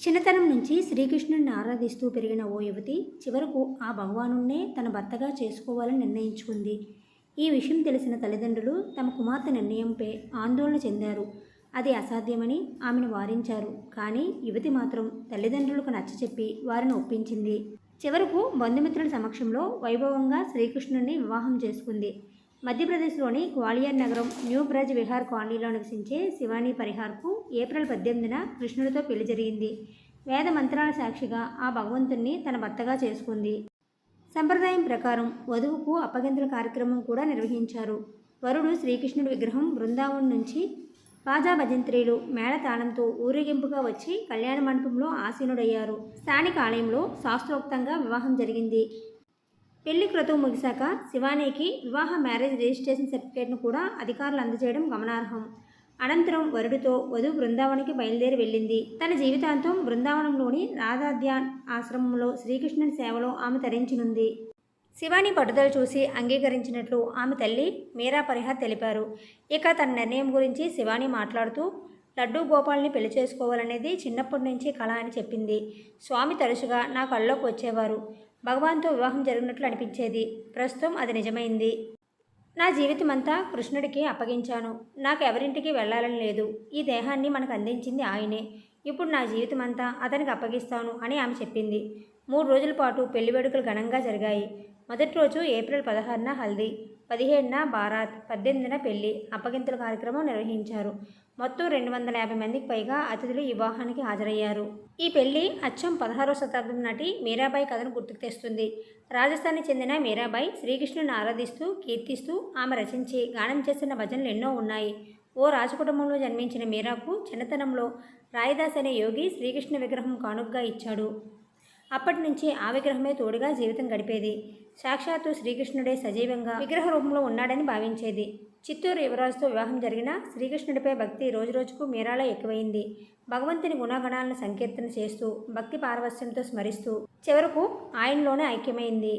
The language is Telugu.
చిన్నతనం నుంచి శ్రీకృష్ణుడిని ఆరాధిస్తూ పెరిగిన ఓ యువతి చివరకు ఆ భగవానున్నే తన భర్తగా చేసుకోవాలని నిర్ణయించుకుంది. ఈ విషయం తెలిసిన తల్లిదండ్రులు తమ కుమార్తె నిర్ణయంపై ఆందోళన చెందారు. అది అసాధ్యమని ఆమెను వారించారు. కానీ యువతి మాత్రం తల్లిదండ్రులకు నచ్చచెప్పి వారిని ఒప్పించింది. చివరకు బంధుమిత్రుల సమక్షంలో వైభవంగా శ్రీకృష్ణుడిని వివాహం చేసుకుంది. మధ్యప్రదేశ్లోని గ్వాలియర్ నగరం న్యూ బ్రజ్ విహార్ కాలనీలో నివసించే శివానీ పరిహార్కు ఏప్రిల్ పద్దెనిమిదిన కృష్ణుడితో పెళ్ళి జరిగింది. వేద మంత్రాల సాక్షిగా ఆ భగవంతుణ్ణి తన భర్తగా చేసుకుంది. సంప్రదాయం ప్రకారం వధువుకు అప్పగింతల కార్యక్రమం కూడా నిర్వహించారు. వరుడు శ్రీకృష్ణుడి విగ్రహం బృందావనం నుంచి బాజా భజంత్రీలు మేళతాళంతో ఊరేగింపుగా వచ్చి కళ్యాణ మండపంలో ఆసీనుడయ్యారు. స్థానిక ఆలయంలో శాస్త్రోక్తంగా వివాహం జరిగింది. పెళ్ళి క్రతువు ముగిశాక శివానీకి వివాహ మ్యారేజ్ రిజిస్ట్రేషన్ సర్టిఫికేట్ను కూడా అధికారులు అందజేయడం గమనార్హం. అనంతరం వరుడితో వధువు బృందావనికి బయలుదేరి వెళ్ళింది. తన జీవితాంతం బృందావనంలోని రాధాధ్యాన్ ఆశ్రమంలో శ్రీకృష్ణుని సేవలో ఆమె తరించనుంది. శివాని పట్టుదల చూసి అంగీకరించినట్లు ఆమె తల్లి మీరా పరిహార్ తెలిపారు. ఇక తన నిర్ణయం గురించి శివాని మాట్లాడుతూ లడ్డూ గోపాల్ని పెళ్ళి చేసుకోవాలనేది చిన్నప్పటి నుంచి కళ అని చెప్పింది. స్వామి తరచుగా నా కళ్ళలోకి వచ్చేవారు. భగవాన్తో వివాహం జరిగినట్లు అనిపించేది. ప్రస్తుతం అది నిజమైంది. నా జీవితం అంతా కృష్ణుడికి అప్పగించాను. నాకు ఎవరింటికి వెళ్ళాలని లేదు. ఈ దేహాన్ని మనకు అందించింది ఆయనే. ఇప్పుడు నా జీవితం అంతా అతనికి అప్పగిస్తాను అని ఆమె చెప్పింది. మూడు రోజుల పాటు పెళ్ళి వేడుకలు ఘనంగా జరిగాయి. మొదటి రోజు ఏప్రిల్ పదహారున హల్దీ పదిహేడున బారాత్ పద్దెనిమిదిన పెళ్ళి అప్పగింతల కార్యక్రమం నిర్వహించారు. మొత్తం రెండు వందల యాభై మందికి పైగా అతిథులు ఈ వివాహానికి హాజరయ్యారు. ఈ పెళ్ళి అచ్చం పదహారవ శతాబ్దం నాటి మీరాబాయి కథను గుర్తుకు తెస్తుంది. రాజస్థాన్కి చెందిన మీరాబాయి శ్రీకృష్ణుని ఆరాధిస్తూ కీర్తిస్తూ ఆమె రచించి గానం చేసిన భజనలు ఎన్నో ఉన్నాయి. ఓ రాజకుటుంబంలో జన్మించిన మీరాకు చిన్నతనంలో రాయిదాస్ అనే యోగి శ్రీకృష్ణ విగ్రహం కానుకగా ఇచ్చాడు. అప్పటి నుంచి ఆ విగ్రహమే తోడుగా జీవితం గడిపేది. సాక్షాత్తు శ్రీకృష్ణుడే సజీవంగా విగ్రహ రూపంలో ఉన్నాడని భావించేది. చిత్తూరు యువరాజుతో వివాహం జరిగిన శ్రీకృష్ణుడిపై భక్తి రోజురోజుకు మీరాల ఎక్కువైంది. భగవంతుని గుణగణాలను సంకీర్తన చేస్తూ భక్తి పారవస్యంతో స్మరిస్తూ చివరకు ఆయనలోనే ఐక్యమైంది.